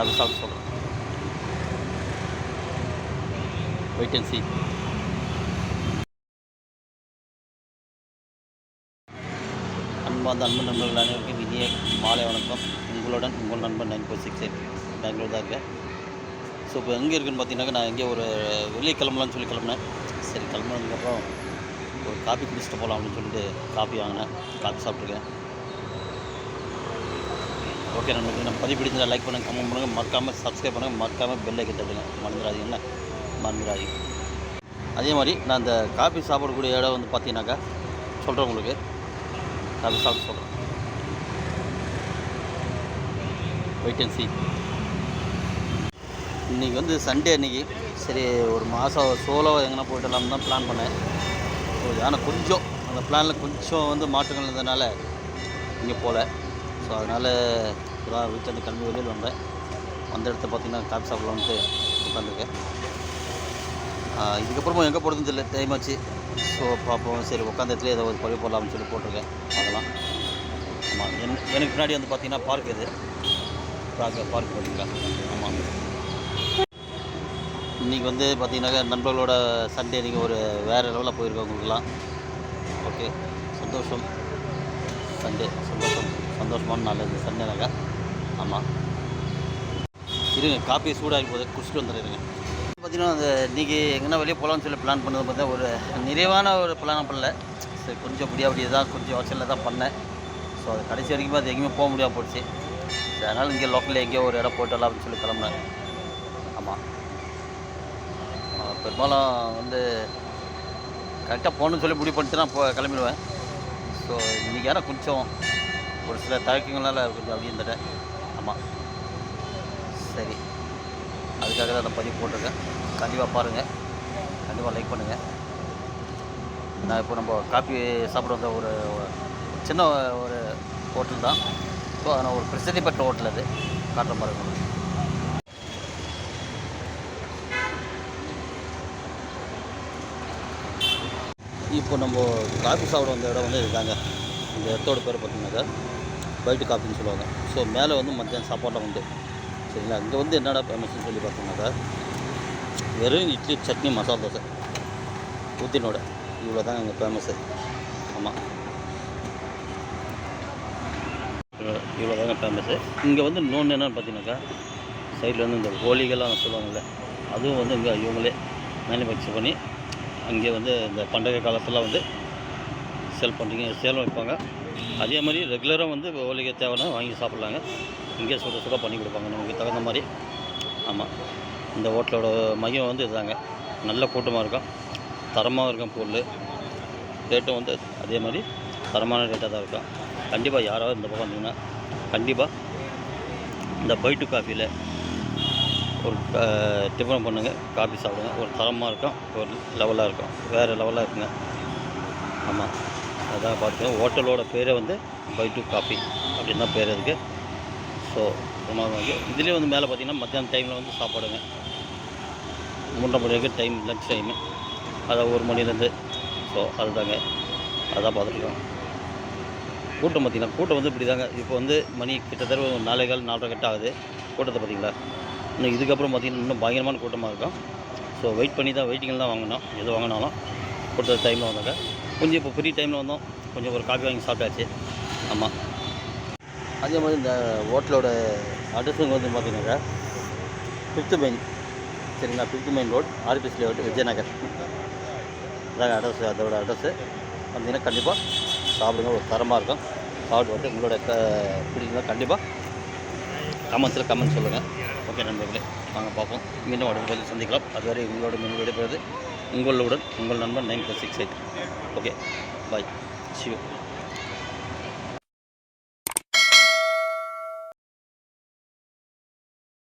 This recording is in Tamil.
அது சாப்பிட்டு சொல்கிறேன் வெயிட் அண்ட் சி அன்பார்ந்த அன்பு நண்பர்கள் அனைவருக்கும் இனிய மாலை வணக்கம். உங்களுடன் உங்கள் நண்பன் nine four six eight Bangalore தான் இருக்கேன். ஸோ இப்போ எங்கே இருக்குன்னு பார்த்தீங்கன்னாக்கா நான் எங்கேயோ ஒரு வெளியே கிளம்பலான்னு சொல்லி கிளம்புனேன். சரி கிளம்புனதுக்கப்புறம் ஒரு காப்பி குடிச்சிட்டு போகலாம் அப்படின்னு சொல்லிட்டு காப்பி வாங்கினேன். காப்பி சாப்பிட்ருக்கேன் ஓகே நம்மளுக்கு நம்ம பதிவு பிடிச்சதை லைக் பண்ணுங்கள் கமெண்ட் பண்ணுங்கள் மறக்காமல் சப்ஸ்கிரைப் பண்ணுங்கள் மறக்காமல் பெல்லை கிட்டடுங்க மறந்துடாதீங்க என்ன? மறந்துடாதீங்க. அதே மாதிரி நான் இந்த காஃபி சாப்பிடக்கூடிய இடம் வந்து பார்த்தீங்கன்னாக்கா சொல்கிறேன் உங்களுக்கு. காஃபி சாப்பிட்டு சொல்கிறேன் வெயிட் அண்ட் சி இன்றைக்கி வந்து சண்டே அன்றைக்கி சரி ஒரு மாதம் சோலோ எங்கன்னா போயிட்டலாம் தான் பிளான் பண்ணேன். ஆனால் கொஞ்சம் அந்த பிளானில் கொஞ்சம் வந்து மாற்றங்கள் இருந்ததுனால இங்கே போகல ஸோ அதனால் இப்போதான் வீட்டிலேருந்து கிளம்பி வெளியில் வந்தேன். வந்த இடத்த பார்த்திங்கன்னா காஃபி சாப்பிடலான்ட்டு உட்காந்துருக்கேன் இதுக்கப்புறமா எங்கே போகிறதுன்னு தெரியல டைம் ஆச்சு. ஸோ பார்ப்போம். சரி உட்காந்த இடத்துல ஏதோ ஒரு பதிவு போடலாம்னு சொல்லி போட்டிருக்கேன். அதெல்லாம். ஆமாம் என் எனக்கு பின்னாடி வந்து பார்த்திங்கன்னா பார்க் இது. பார்க்க பார்க் பார்த்தீங்களா ஆமாம் இன்றைக்கி வந்து பார்த்தீங்கன்னாக்கா நண்பர்களோட சண்டே நீங்கள் ஒரு வேறு லெவலில் போயிருக்கோம் உங்களுக்குலாம் ஓகே சந்தோஷம். சண்டே சந்தோஷம். சந்தோஷமான நாள் இது. நகர் ஆமாம் இருங்க காப்பி சூடாகி போகுது. குடிச்சிட்டு வந்துடுறேங்க பார்த்தீங்கன்னா அந்த இன்றைக்கி எங்கன்னா வெளியே போகலான்னு சொல்லி பிளான் பண்ணது பார்த்தா ஒரு நிறைவான ஒரு பிளான் பண்ணல. சரி கொஞ்சம் அப்படி அப்படியே தான் கொஞ்சம் அவசரில் தான் பண்ணேன். ஸோ அது கடைசி வரைக்கும் அது எங்கேயுமே போக முடியாமல் போச்சு. அதனால் இங்கே லோக்கலில் எங்கேயோ ஒரு இடம் போட்டலாம் அப்படின்னு சொல்லி கிளம்புனேன். ஆமாம் பெரும்பாலும் வந்து கரெக்டாக போகணுன்னு சொல்லி முடிவு பண்ணிட்டு தான் போ கிளம்பிடுவேன். ஸோ இன்றைக்கி ஆனால் கொஞ்சம் ஒரு சில தாக்கங்களால் கொஞ்சம் அப்படியே இருந்துட்டேன். ஆமாம் சரி. அதுக்காக தான் அந்த பதிவு போட்டிருக்கேன். கண்டிப்பாக பாருங்கள் கண்டிப்பாக லைக் பண்ணுங்கள் நான் இப்போ நம்ம காஃபி சாப்பிட வந்த ஒரு சின்ன ஒரு ஹோட்டல் தான். ஸோ அதனால் ஒரு பிரசித்தி பெற்ற ஹோட்டல் அது. காட்டுற மாதிரி இருக்கும். இப்போ நம்ம காஃபி சாப்பிட வந்த இடம் வந்து இதுதாங்க. இந்த இடத்தோட பேர் பார்த்தீங்கன்னாக்கா. பைட்டு காஃபின்னு சொல்லுவாங்க. ஸோ மேலே வந்து மத்தியானம் சாப்பாடெலாம் உண்டு. சரிங்களா? இங்கே வந்து என்னடா ஃபேமஸ்னு சொல்லி பார்த்தோம்னாக்கா வெறும் இட்லி சட்னி மசாலா தோசை. ஊத்தினோட இவ்வளோ தாங்க இங்கே ஃபேமஸ்ஸு ஆமாம் இவ்வளோ தாங்க ஃபேமஸ்ஸு இங்கே வந்து இன்னொன்று என்னென்னு பார்த்தீங்கன்னாக்கா சைடில் வந்து இந்த கோழிகள்லாம் சொல்லுவாங்கள்ல அதுவும் வந்து இங்கே இவங்களே மேனுஃபேக்சர் பண்ணி அங்கே வந்து இந்த பண்டிகை காலத்தில் வந்து சேல் பண்ணுறீங்க சேலம் வைப்பாங்க. அதே மாதிரி ரெகுலராக வந்து ஓலிகை தேவைன்னா வாங்கி சாப்பிட்லாங்க. இங்கே சுட சுட பண்ணி கொடுப்பாங்க நமக்கு தகுந்த மாதிரி. ஆமாம் இந்த ஹோட்டலோட மையம் வந்து இதுதாங்க. நல்ல கூட்டமாக இருக்கும். தரமாக இருக்கும் பொருள். ரேட்டும் வந்து அதே மாதிரி தரமான ரேட்டாக தான் இருக்கும். கண்டிப்பாக யாராவது இந்த பக்கம் வந்தீங்கன்னா கண்டிப்பாக இந்த பைட்டு காஃபியில் ஒரு டிஃபன் பண்ணுங்கள் காஃபி சாப்பிடுங்க. ஒரு தரமாக இருக்கும் ஒரு லெவலாக இருக்கும். வேறு லெவலாக இருக்குங்க. ஆமாம் அதான் பார்த்துக்கோங்க ஹோட்டலோட பேரே வந்து பை டூ காஃபி அப்படின்னு தான் பேர் இருக்குது ஸோ வந்து இதுலேயே வந்து மேலே பார்த்தீங்கன்னா மத்தியானம் டைமில் வந்து சாப்பாடுங்க. மூன்றரை மணி வரைக்கும் டைம் லஞ்ச் டைமு அதான் ஒரு மணிலேருந்து ஸோ அதுதாங்க. அதான் பார்த்துருக்கோம் கூட்டம் பார்த்திங்கன்னா கூட்டம் வந்து இப்படி தாங்க இப்போ வந்து மணி கிட்டத்தட்ட ஒரு நாலே கால் நாலரை கட்ட ஆகுது. கூட்டத்தை பார்த்தீங்களா? இன்னும் இதுக்கப்புறம் பார்த்திங்கன்னா இன்னும் பயங்கரமான கூட்டமாக இருக்கும். ஸோ வெயிட் பண்ணி தான் வெயிட்டிங்கில் தான் வாங்கினோம் எது வாங்கினாலும். கொடுத்த டைமில் வந்தாங்க கொஞ்சம் இப்போ ஃப்ரீ டைமில் வந்தோம். கொஞ்சம் ஒரு காஃபி வாங்கி சாப்பிட்டாச்சு. ஆமாம் அதே மாதிரி இந்த ஹோட்டலோட அட்ரஸுங்க வந்து பார்த்தீங்கன்னாக்கா ஃபிஃப்த்து மெயின் சரிங்களா? Fifth main road RPS layout Vijayanagar. அதான் அட்ரஸ் அதோட அட்ரஸ்ஸு வந்தீங்கன்னா கண்டிப்பாக சாப்பிடுங்க. ஒரு தரமாக இருக்கும். சாப்பிட்டு வந்து உங்களோட க பிடிக்குங்க கண்டிப்பாக கமெண்ட்ஸில் கமெண்ட் சொல்லுங்கள் ஓகே நண்பர்களே. வாங்க பார்ப்போம். மீண்டும் அடுத்த பதில் சந்திக்கலாம். அதுவரை உங்களோட மீன் விடைபெறுவது உங்களுடன் உங்கள் நண்பன் nine four six eight. Okay bye. Shiv